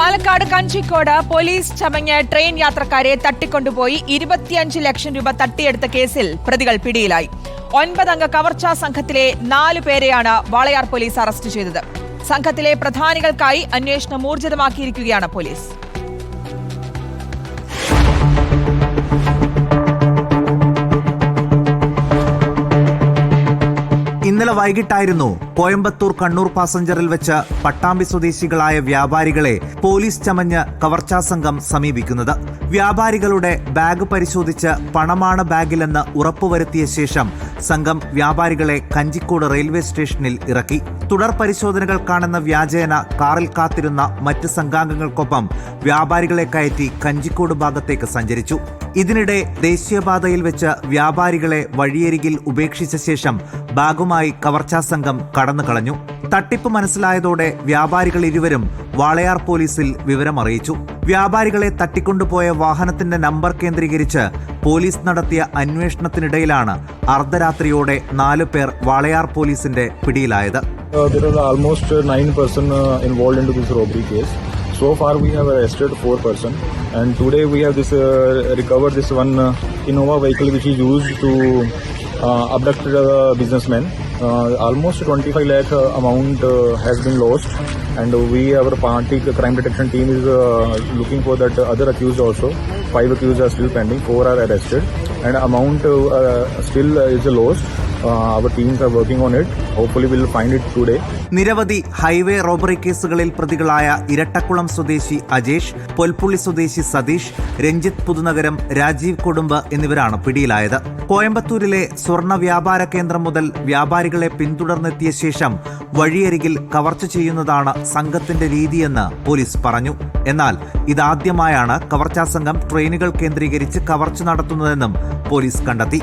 Palakkad Kanjikode police ചമഞ്ഞ് train യാത്രക്കാരെ തട്ടിക്കൊണ്ടുപോയി ഇരുപത്തിയഞ്ച് ലക്ഷം രൂപ തട്ടിയെടുത്ത കേസിൽ പ്രതികൾ പിടിയിലായി. ഒൻപതംഗ കവർച്ചാ സംഘത്തിലെ നാലു പേരെയാണ് വാളയാർ പോലീസ് അറസ്റ്റ് ചെയ്തത്. സംഘത്തിലെ പ്രധാനികൾക്കായി അന്വേഷണം ഊർജിതമാക്കിയിരിക്കുകയാണ് പോലീസ്. ഇന്നലെ വൈകിട്ടായിരുന്നു കോയമ്പത്തൂർ കണ്ണൂർ പാസഞ്ചറിൽ വെച്ച് പട്ടാമ്പി സ്വദേശികളായ വ്യാപാരികളെ പോലീസ് ചമഞ്ഞ് കവർച്ചാ സംഘം സമീപിക്കുന്നത്. വ്യാപാരികളുടെ ബാഗ് പരിശോധിച്ച് പണമാണ് ബാഗിലെന്ന് ഉറപ്പുവരുത്തിയ ശേഷം സംഘം വ്യാപാരികളെ കഞ്ചിക്കോട് റെയിൽവേ സ്റ്റേഷനിൽ ഇറക്കി. തുടർ പരിശോധനകൾ കാണുന്ന വ്യാജേന കാറിൽ കാത്തിരുന്ന മറ്റ് സംഘാംഗങ്ങൾക്കൊപ്പം വ്യാപാരികളെ കയറ്റി കഞ്ചിക്കോട് ഭാഗത്തേക്ക് സഞ്ചരിച്ചു. ഇതിനിടെ ദേശീയപാതയിൽ വെച്ച് വ്യാപാരികളെ വഴിയരികിൽ ഉപേക്ഷിച്ച ശേഷം ബാഗുമായി കവർച്ചാ സംഘം കടന്നു കളഞ്ഞു തട്ടിപ്പ് മനസ്സിലായതോടെ വ്യാപാരികൾ ഇരുവരും വാളയാർ പോലീസിൽ വിവരമറിയിച്ചു വ്യാപാരികളെ തട്ടിക്കൊണ്ടുപോയ വാഹനത്തിന്റെ നമ്പർ കേന്ദ്രീകരിച്ച് പോലീസ് നടത്തിയ അന്വേഷണത്തിനിടയിലാണ് അർദ്ധരാത്രിയോടെ നാലു പേർ വാളയാർ പോലീസിന്റെ പിടിയിലായത് Uh, uh, uh, case. So far, we have arrested four person, and today we have this uh, recovered this one uh, Innova vehicle which is used to uh, abduct the businessman. Uh, almost 25 lakh uh, amount uh, has been lost, and we our party crime detection team is looking for that other accused also. Five accused are still pending, four are arrested, and amount still is lost. Uh. നിരവധി highway robbery കേസുകളിൽ പ്രതികളായ ഇരട്ടക്കുളം സ്വദേശി അജേഷ് പൊൽപ്പുള്ളി സ്വദേശി സതീഷ് രഞ്ജിത്ത് പുതുനഗരം രാജീവ് കൊടുമ്പ് എന്നിവരാണ് പിടിയിലായത്. കോയമ്പത്തൂരിലെ സ്വർണ വ്യാപാര കേന്ദ്രം മുതൽ വ്യാപാരികളെ പിന്തുടർന്നെത്തിയ ശേഷം വഴിയരികിൽ കവർച്ച ചെയ്യുന്നതാണ് സംഘത്തിന്റെ രീതിയെന്ന് പോലീസ് പറഞ്ഞു. എന്നാൽ ഇതാദ്യമായാണ് കവർച്ചാ സംഘം ട്രെയിനുകൾ കേന്ദ്രീകരിച്ച് കവർച്ച നടത്തുന്നതെന്നും പോലീസ് കണ്ടെത്തി.